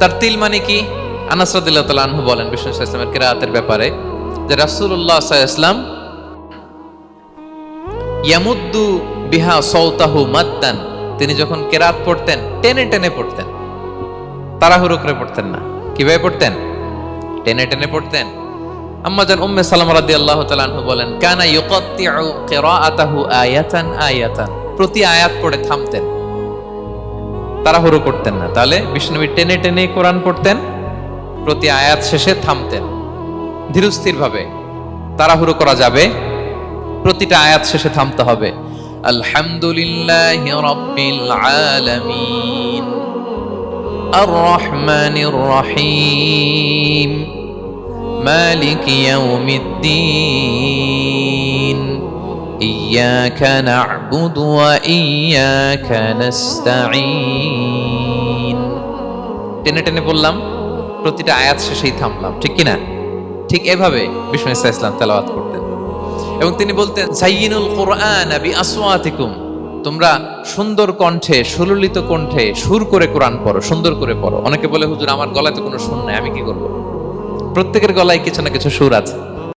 তার তিল মানে কি? আনাস রাদিল্লাহ আনহু বলেন, বিষ্ণু ইসলামের কিরাতের ব্যাপারে যে আলাইহি ওয়াসাল্লাম ইয়ামুদ্দু বিহা সৌতাহু মাদ্দান, তিনি যখন কেরাত পড়তেন, টেনে টেনে পড়তেন, তাড়াহুড়ো করে পড়তেন না। কীভাবে পড়তেন? টেনে টেনে পড়তেন। আম্মা জান উম্মে সালামা রাদিয়াল্লাহু তাআলা আনহু বলেন, কানা ইউকাত্তিউ কিরাআতাহু আয়াতান আয়াতান। প্রতি আয়াত পড়ে থামতেন। তাড়াহুড়ো করতেন না তাহলে বিষ্ণুবী টেনে টেনে কোরআন পড়তেন প্রতি আয়াত শেষে থামতেন ধীরস্থির ভাবে তাড়াহুড়ো করা যাবে প্রতিটা আয়াত শেষে থামতে হবে আলহামদুলিল্লাহ রব্বিল আলামিন আর রহমানির রহিম মালিক ইয়াউমিদ্দিন إياك نعبد وإياك نستعين টেনে টেনে বললাম প্রতিটা আয়াত শেষেই থামলাম ঠিক কি না ঠিক এভাবে বিষ্ণু ইসা ইসলাম তেলাওয়াত করতেন এবং তিনি বলতেন সাইয়িনুল কোরআন বি আসওয়াতিকুম তোমরা সুন্দর কণ্ঠে সুললিত কণ্ঠে সুর করে কোরআন পড়ো সুন্দর করে পড়ো অনেকে বলে হুজুর আমার গলায় তো কোনো সুর নাই আমি কি করব প্রত্যেকের গলায় কিছু না কিছু সুর আছে